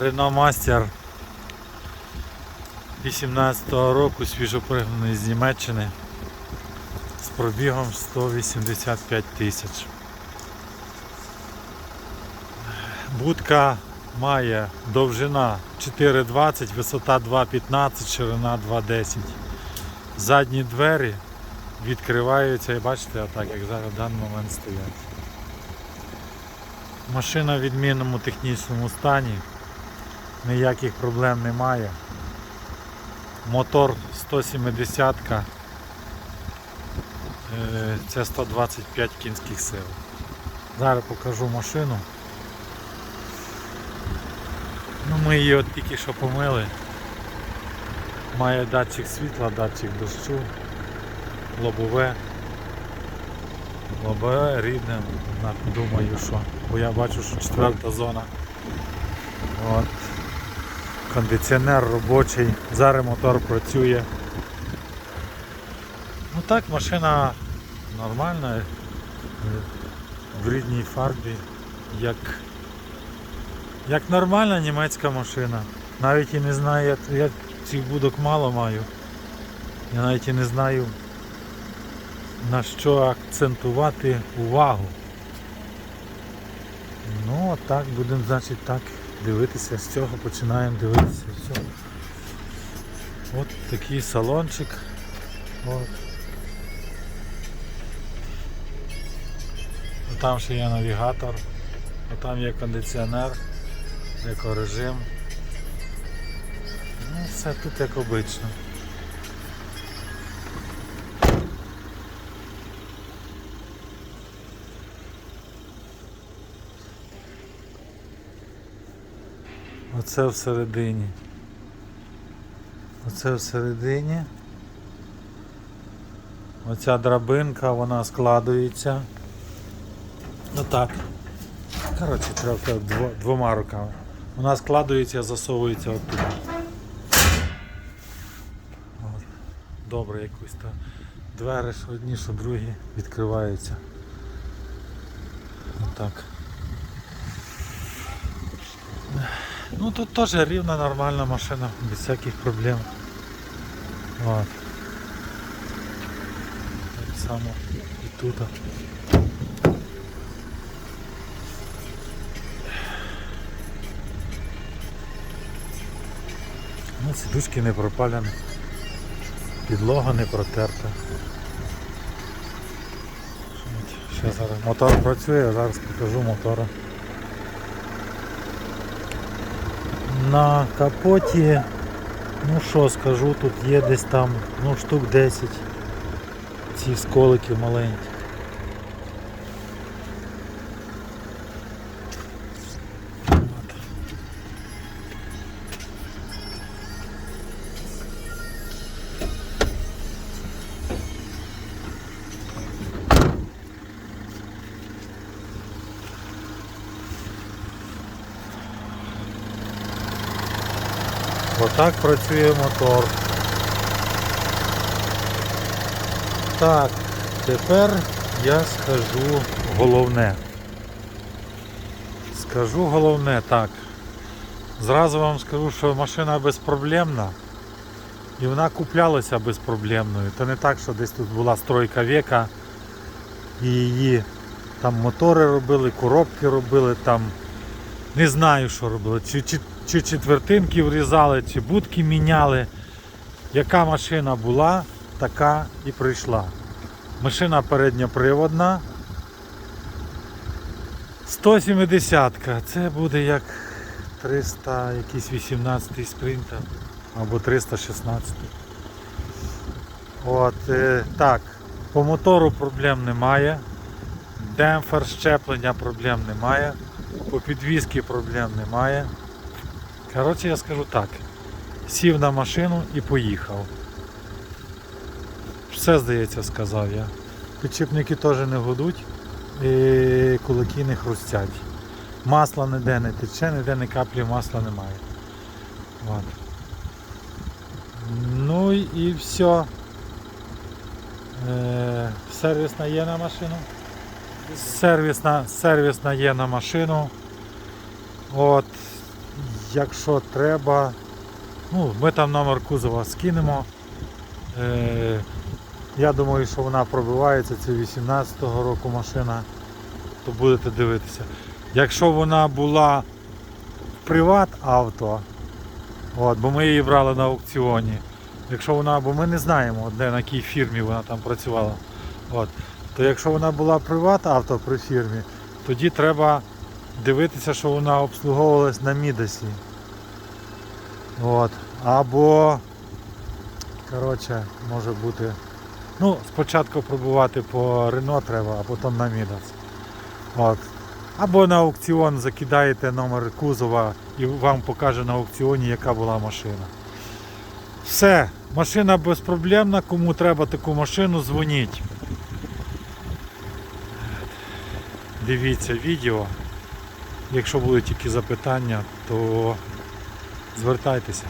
Renault Master 18-го року свіжопригнаний з Німеччини з пробігом 185 тисяч. Будка має довжина 4,20, висота 2,15, ширина 2,10. Задні двері відкриваються і бачите, отак, як зараз в даний момент стоять. Машина в відмінному технічному стані, ніяких проблем немає. Мотор 170 е, це 125 кінських сил. Зараз покажу машину. Ну, ми її от тільки що помили. Має датчик світла, датчик дощу, лобове. Лобове рідне, думаю, що. Бо я бачу, що четверта зона. От. Кондиціонер робочий, зараз мотор працює. Ну так, машина нормальна, е, в рідній фарбі, як, як нормальна німецька машина. Навіть і не знаю, як, як цих будок мало маю. Я навіть і не знаю на що акцентувати увагу. Ну, так будемо, значить, так дивитися, з цього починаємо дивитися. з цього. От такий салончик. От. Там ще є навігатор, там є кондиціонер, екорежим. Ну, все тут як обично. Оце всередині. Оце всередині. Оця драбинка, вона складується. Отак. Коротше, треба дво- двома руками. Вона складується, засовується от туди. От. Добре, якось так. Двері що одні, що другі відкриваються. Отак. Ну тут теж рівна нормальна машина, без всяких проблем. От. Так само і тут. Ну, сідушки не пропалені, підлога не протерта. От, Ще зараз мотор працює, я зараз покажу мотора. На капоті, ну що скажу, тут є десь там ну, штук 10 ці сколики маленькі. Отак працює мотор. Так, тепер я скажу головне. Скажу головне, так. Зразу вам скажу, що машина безпроблемна. І вона куплялася безпроблемною. То не так, що десь тут була стройка віка і її там мотори робили, коробки робили, там не знаю, що робили. Чи, чи, чи четвертинки врізали, чи будки міняли. Яка машина була, така і прийшла. Машина передньоприводна. 170-ка. Це буде як 300, якийсь 18 спринтер або 316. От, е, так, по мотору проблем немає. Демпфер щеплення проблем немає. По підвізки проблем немає. Коротше, я скажу так. Сів на машину і поїхав. Все, здається, сказав я. Підчіпники теж не гудуть і кулаки не хрустять. Масла ніде не тече, ніде ні каплі масла немає. От. Ну і все. Е, сервісна є на машину. Сервісна, сервісна є на машину. От. якщо треба, ну, ми там номер кузова скинемо. Е, я думаю, що вона пробивається, це 18-го року машина, то будете дивитися. Якщо вона була приват авто, от, бо ми її брали на аукціоні. Якщо вона, бо ми не знаємо, де на якій фірмі вона там працювала. От, то якщо вона була приват авто при фірмі, тоді треба дивитися, що вона обслуговувалась на Мідасі. От. Або, коротше, може бути. Ну, спочатку пробувати по Рено треба, а потім на Мідас. От. Або на аукціон закидаєте номер кузова і вам покаже на аукціоні, яка була машина. Все, машина безпроблемна, кому треба таку машину, дзвоніть. Дивіться відео. Якщо будуть які запитання, то звертайтеся.